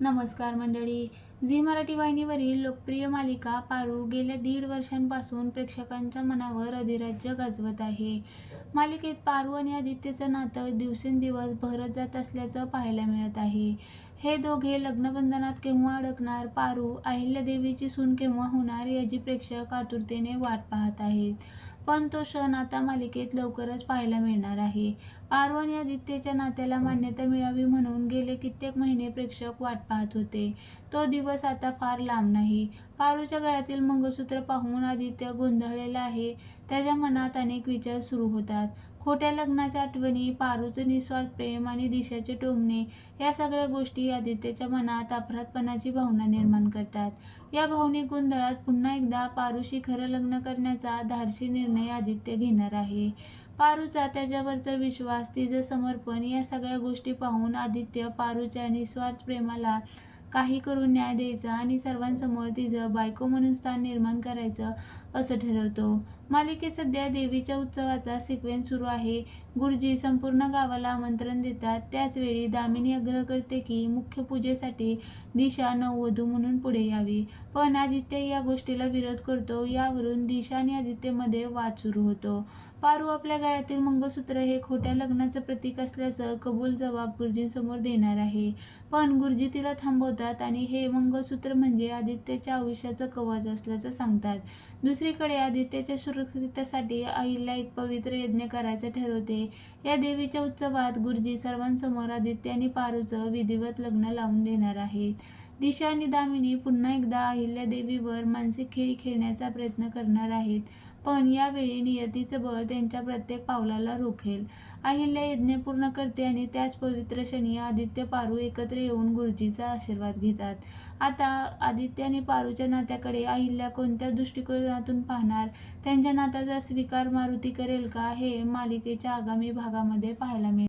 नमस्कार मंडळी. झी मराठी वाहिनीवरील लोकप्रिय मालिका पारू गेल्या दीड वर्षांपासून प्रेक्षकांच्या मनावर अधिराज्य गाजवत आहे. मालिकेत पारू आणि आदित्यचं नातं दिवसेंदिवस भरत जात असल्याचं पाहायला मिळत आहे. हे दोघे लग्नबंधनात केव्हा अडकणार पारू अहिल्यादेवीची सून केव्हा होणार याची प्रेक्षक आतुरतेने वाट पाहत आहेत. पण तो क्षण आता मालिकेत लवकरच पाहायला मिळणार आहे. पारू आदित्यच्या नात्याला मान्यता मिळावी म्हणून गेले कित्येक महिने प्रेक्षक वाट पाहत होते. तो दिवस आता फार लांब नाही. पारूच्या गळ्यातील मंगळसूत्र पाहून आदित्य गोंधळलेला आहे. त्याच्या मनात अनेक विचार सुरू होतात. खोट्या लग्नाच्या आठवणी पारूचं निस्वार्थ प्रेम आणि दिशाचे टोमणे या सगळ्या गोष्टी आदित्यच्या मनात अपराधपणाची भावना निर्माण करतात. या भावनिक गोंधळात पुन्हा एकदा पारूशी खरं लग्न करण्याचा धाडसी निर्णय आदित्य घेणार आहे. पारूचा त्याच्यावरचा विश्वास तिचं समर्पण या सगळ्या गोष्टी पाहून आदित्य पारूच्या निस्वार्थ प्रेमाला काही करून न्याय द्यायचा आणि सर्वांसमोर तिचं बायको म्हणून स्थान निर्माण करायचं असं ठरवतो. मालिकेत सध्या देवीच्या उत्सवाचा सिक्वेन्स सुरू आहे. गुरुजी संपूर्ण गावाला आमंत्रण देतात. त्याचवेळी दामिनी आग्रह करते की मुख्य पूजेसाठी दिशा नववधू म्हणून पुढे यावी. पण आदित्य या गोष्टीला विरोध करतो. यावरून दिशा आणि आदित्यमध्ये वाद सुरू होतो. पारू आपल्या गळ्यातील मंगळसूत्र हे खोट्या लग्नाचं प्रतीक असल्याचं कबूल जबाब गुरुजींसमोर देणार आहे. पण गुरुजी तिला थांबवतात. आणि हे मंगळसूत्र म्हणजे आदित्यच्या आयुष्याचं कवच असल्याचं सांगतात. दुसरीकडे आदित्यच्या सुरक्षिततेसाठी आईला एक पवित्र यज्ञ करायचं ठरवते. या देवीच्या उत्सवात गुरुजी सर्वांसमोर आदित्य आणि पारूचं विधिवत लग्न लावून देणार आहेत. दिशा आणि दामिनी पुन्हा एकदा अहिल्या देवीवर मानसिक खेळी खेळण्याचा प्रयत्न करणार आहेत. पण यावेळी नियतीचं बळ त्यांच्या प्रत्येक पावलाला रोखेल. अहिल्या यज्ञ पूर्ण करते आणि त्याच पवित्र शनी आदित्य पारू एकत्र येऊन गुरुजीचा आशीर्वाद घेतात. आता आदित्य आणि पारूच्या नात्याकडे अहिल्या कोणत्या दृष्टिकोनातून पाहणार? त्यांच्या नात्याचा स्वीकार मारुती करेल का? हे मालिकेच्या आगामी भागामध्ये पाहायला मिळेल.